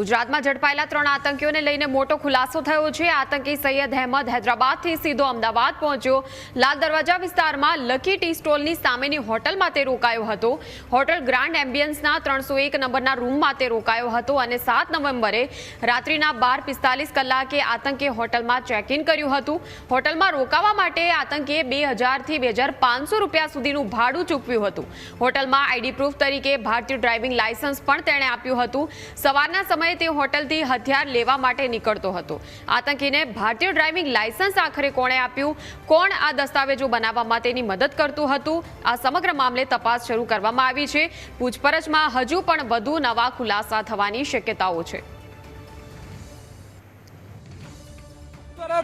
ગુજરાતમાં ઝડપાયેલા ત્રણ આતંકીઓને લઈને મોટો ખુલાસો થયો છે. આતંકી સૈયદ અહેમદ હૈદરાબાદથી સીધો અમદાવાદ પહોંચ્યો. લાલ દરવાજા વિસ્તારમાં લકી ટી સ્ટોલની સામેની હોટલમાં તે રોકાયો હતો. હોટલ ગ્રાન્ડ એમ્બિયન્સના ત્રણસો નંબરના રૂમમાં તે રોકાયો હતો અને સાત નવેમ્બરે રાત્રિના બાર પિસ્તાલીસ કલાકે આતંકીએ હોટલમાં ચેક ઇન કર્યું હતું. હોટલમાં રોકાવા માટે આતંકીએ બે હજારથી બે હજાર પાંચસો રૂપિયા સુધીનું ભાડું ચૂકવ્યું હતું. હોટલમાં આઈડી પ્રૂફ તરીકે ભારતીય ડ્રાઇવિંગ લાયસન્સ પણ તેણે આપ્યું હતું. સવારના સમયે તે હોટલથી હથિયાર લેવા માટે નીકળતો હતો. આતંકીને ભારતીય ડ્રાઇવિંગ લાયસન્સ આખરે કોણે આપ્યું? કોણ આ દસ્તાવેજો બનાવવામાં તેની મદદ કરતું હતું? આ સમગ્ર મામલે તપાસ શરૂ કરવામાં આવી છે. પૂછપરછમાં હજુ પણ વધુ નવા ખુલાસા થવાની શક્યતાઓ છે.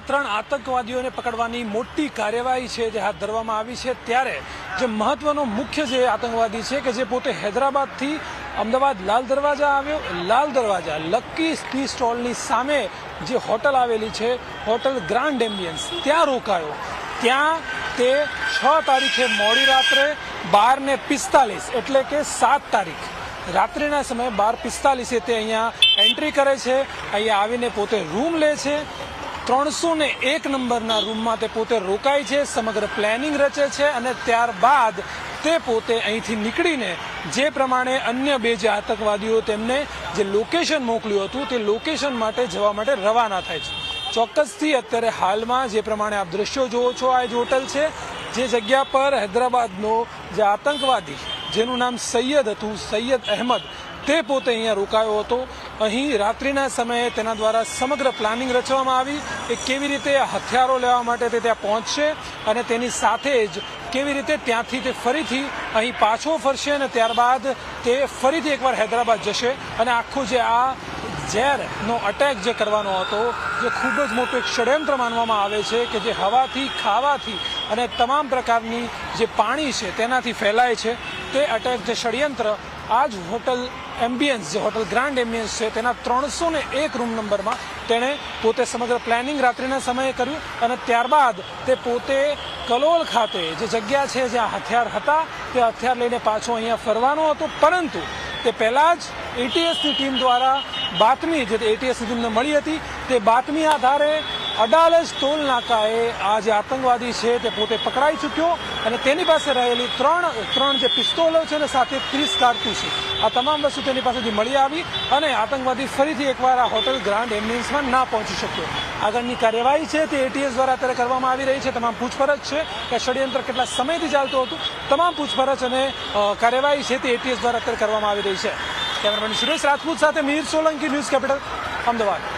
ત્રણ આતંકવાદીઓને પકડવાની મોટી કાર્યવાહી છે જે હાથ ધરવામાં આવી છે. ત્યારે જે મહત્વનો મુખ્ય જે આતંકવાદી છે કે જે પોતે હૈદરાબાદથી અમદાવાદ લાલ દરવાજા આવ્યો. લાલ દરવાજા લકી ટી સ્ટોલની સામે જે હોટલ આવેલી છે, હોટલ ગ્રાન્ડ એમ્બિયન્સ ત્યાં રોકાયો. ત્યાં તે છ તારીખે મોડી રાત્રે બાર ને પિસ્તાલીસ, એટલે કે સાત તારીખ. રાત્રિના સમયે બાર પિસ્તાલીસે તે અહીંયા એન્ટ્રી કરે છે, અહીંયા આવીને પોતે રૂમ લે છે ત્રણસો ને એક નંબરના રૂમમાં તે પોતે રોકાય છે, સમગ્ર પ્લાનિંગ રચે છે અને ત્યારબાદ તે પોતે અહીંથી નીકળીને જે પ્રમાણે અન્ય બે જે આતંકવાદીઓ તેમને જે લોકેશન મોકલ્યું હતું તે લોકેશન માટે જવા માટે રવાના થાય છે. ચોક્કસથી અત્યારે હાલમાં જે પ્રમાણે આપ દ્રશ્યો જુઓ છો, આ જ હોટલ છે. જે જગ્યા પર હૈદરાબાદનો જે આતંકવાદી જેનું નામ સૈયદ હતું, સૈયદ અહેમદ. તે પોતે અહીંયા રોકાયો હતો. અહીં રાત્રિના સમયે તેના દ્વારા સમગ્ર પ્લાનિંગ રચવામાં આવી એ કેવી રીતે હથિયારો લેવા માટે તે ત્યાં પહોંચશે અને તેની સાથે જ કેવી રીતે ત્યાંથી તે ફરીથી અહીં પાછો ફરશે અને ત્યારબાદ તે ફરીથી એકવાર હૈદરાબાદ જશે. અને આખું જે આ ઝેરનો અટેક જે કરવાનો હતો, જે ખૂબ જ મોટું એક ષડયંત્ર માનવામાં આવે છે કે જે હવાથી, ખાવાથી અને તમામ પ્રકારની જે પાણી છે તેનાથી ફેલાય છે. તે અટેક જે ષડયંત્ર આ જ હોટલ એમ્બિયન્સ, જે હોટલ ગ્રાન્ડ એમ્બિયન્સ છે, તેના ત્રણસો ને એક રૂમ નંબરમાં તેણે પોતે સમગ્ર પ્લાનિંગ રાત્રિના સમયે કર્યું અને ત્યારબાદ તે પોતે કલોલ ખાતે જે જગ્યા છે, જ્યાં હથિયાર હતા, તે હથિયાર લઈને પાછો અહીંયા ફરવાનો હતો. પરંતુ તે પહેલાં જ એટીએસની ટીમ દ્વારા બાતમી જે એટીએસની ટીમને મળી હતી, તે બાતમી આધારે અડાલજ ટોલ નાકાએ આ જે આતંકવાદી છે તે પોતે પકડાઈ ચૂક્યો અને તેની પાસે રહેલી ત્રણ ત્રણ જે પિસ્તોલો છે ને સાથે ત્રીસ કારતૂસ આ તમામ વસ્તુ તેની પાસેથી મળી આવી અને આતંકવાદી ફરીથી એકવાર આ હોટલ ગ્રાન્ડ એમ્બ્યુલન્સમાં ના પહોંચી શક્યો. આગળની કાર્યવાહી છે તે એટીએસ દ્વારા અત્યારે કરવામાં આવી રહી છે. તમામ પૂછપરછ છે કે ષડયંત્ર કેટલા સમયથી ચાલતું હતું. તમામ પૂછપરછ અને કાર્યવાહી છે તે એટીએસ દ્વારા અત્યારે કરવામાં આવી રહી છે. કેમેરામેન સુરેશ રાજપૂત સાથે મીર સોલંકી, ન્યૂઝ કેપિટલ, અમદાવાદ.